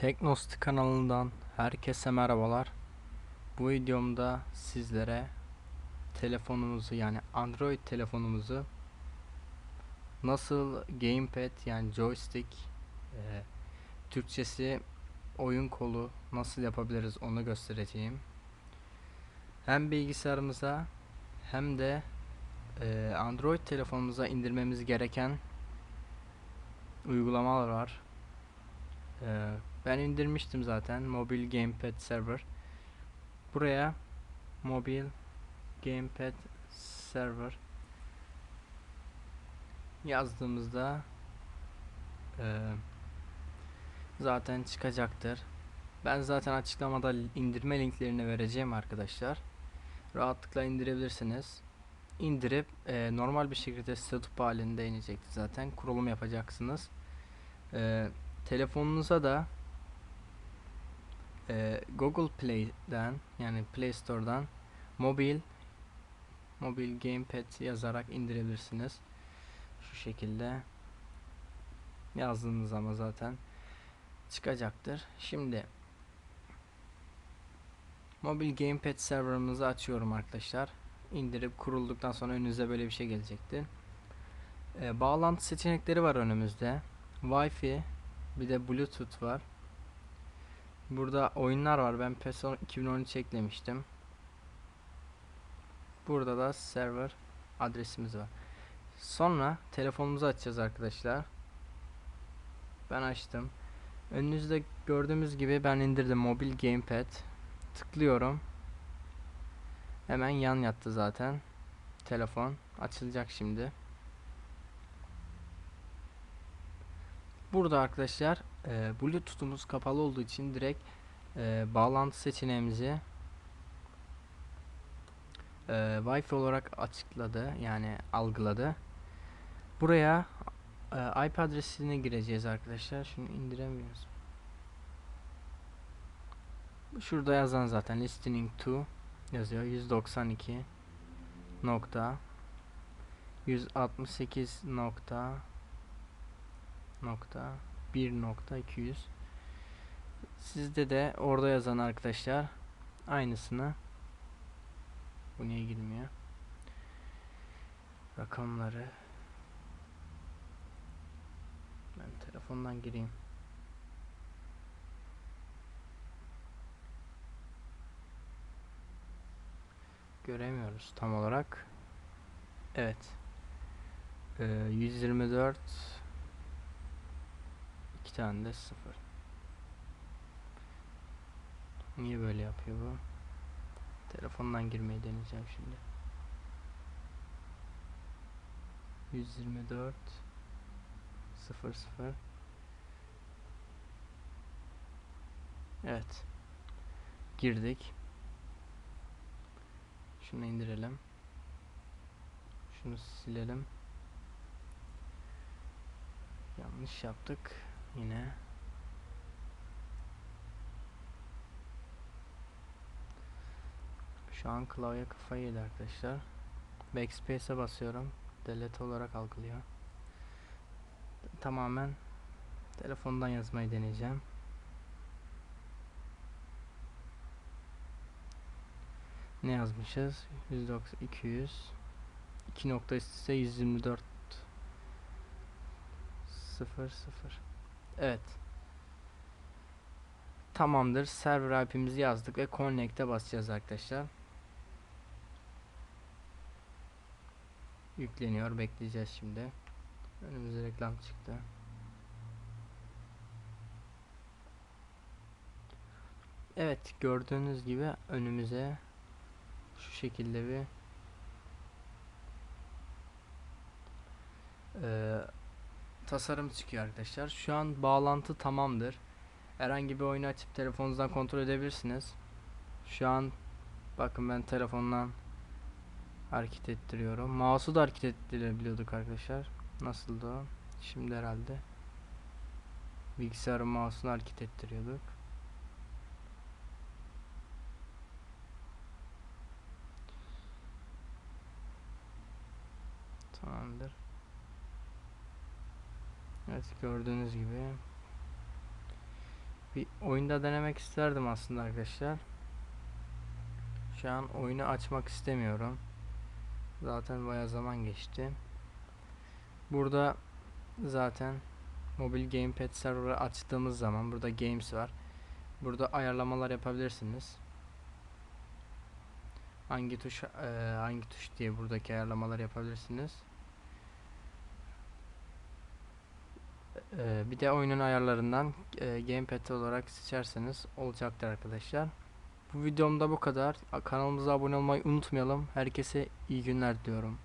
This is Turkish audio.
Teknost kanalından herkese merhabalar. Bu videomda sizlere telefonumuzu yani Android telefonumuzu nasıl gamepad yani joystick e, Türkçesi oyun kolu nasıl yapabiliriz onu göstereceğim. Hem bilgisayarımıza hem de e, Android telefonumuza indirmemiz gereken uygulamalar var. Ee, ben indirmiştim zaten mobil gamepad server. Buraya mobil gamepad server yazdığımızda e, zaten çıkacaktır. Ben zaten açıklamada indirme linklerini vereceğim arkadaşlar. Rahatlıkla indirebilirsiniz. İndirip e, normal bir şekilde setup halinde inecektir zaten. Kurulum yapacaksınız. Eee telefonunuza da e, Google Play'den yani Play Store'dan mobil mobil gamepad yazarak indirebilirsiniz. Şu şekilde yazdığınız zaman zaten çıkacaktır. Şimdi mobil gamepad serverımızı açıyorum arkadaşlar. İndirip kurulduktan sonra önünüze böyle bir şey gelecektir. E, bağlantı seçenekleri var önümüzde. Wi-Fi bir de Bluetooth var. Burada oyunlar var. Ben PES 2013 eklemiştim. Burada da server adresimiz var. Sonra telefonumuzu açacağız arkadaşlar. Ben açtım. Önünüzde gördüğümüz gibi ben indirdim mobil gamepad. Tıklıyorum. Hemen yan yattı zaten. Telefon açılacak şimdi. Burada arkadaşlar e, Bluetooth'umuz kapalı olduğu için direkt e, bağlantı seçeneğimizi e, Wi-Fi olarak açıkladı yani algıladı. Buraya e, IP adresine gireceğiz arkadaşlar. Şunu indiremiyoruz. Şurada yazan zaten listening to yazıyor 192 nokta 168 nokta nokta 1 nokta 200 sizde de orada yazan arkadaşlar aynısını. Bu niye girmiyor rakamları. Ben telefondan gireyim. Göremiyoruz tam olarak. Evet. Ee, 124 İki tane de sıfır. Niye böyle yapıyor bu? Telefondan girmeyi deneyeceğim şimdi. 124 0 0 Evet. Girdik. Şunu indirelim. Şunu silelim. Yanlış yaptık. Yine. Şu an klavye kafayı yedi arkadaşlar. Backspace'e basıyorum. Delete olarak algılıyor. Tamamen telefondan yazmayı deneyeceğim. Ne yazmışız? 190 200 2 nokta ise 124 0 0 Evet. Tamamdır. Server IP'mizi yazdık ve connect'e basacağız arkadaşlar. Yükleniyor. Bekleyeceğiz şimdi. Önümüze reklam çıktı. Evet gördüğünüz gibi önümüze şu şekilde bir e, tasarım çıkıyor arkadaşlar. Şu an bağlantı tamamdır. Herhangi bir oyunu açıp telefonunuzdan kontrol edebilirsiniz. Şu an bakın ben telefondan hareket ettiriyorum. Mouse'u da hareket ettirebiliyorduk arkadaşlar. Nasıldı o? Şimdi herhalde bilgisayarın mouse'unu hareket ettiriyorduk. Tamamdır. Evet gördüğünüz gibi bir oyunda denemek isterdim aslında arkadaşlar. Şu an oyunu açmak istemiyorum. Zaten bayağı zaman geçti. Burada zaten mobil gamepad server'ı açtığımız zaman burada games var. Burada ayarlamalar yapabilirsiniz. Hangi tuş eee, hangi tuş diye buradaki ayarlamalar yapabilirsiniz. Eee, bir de oyunun ayarlarından eee, gamepad olarak seçerseniz olacaktır arkadaşlar. Bu videomda bu kadar. Kanalımıza abone olmayı unutmayalım. Herkese iyi günler diliyorum.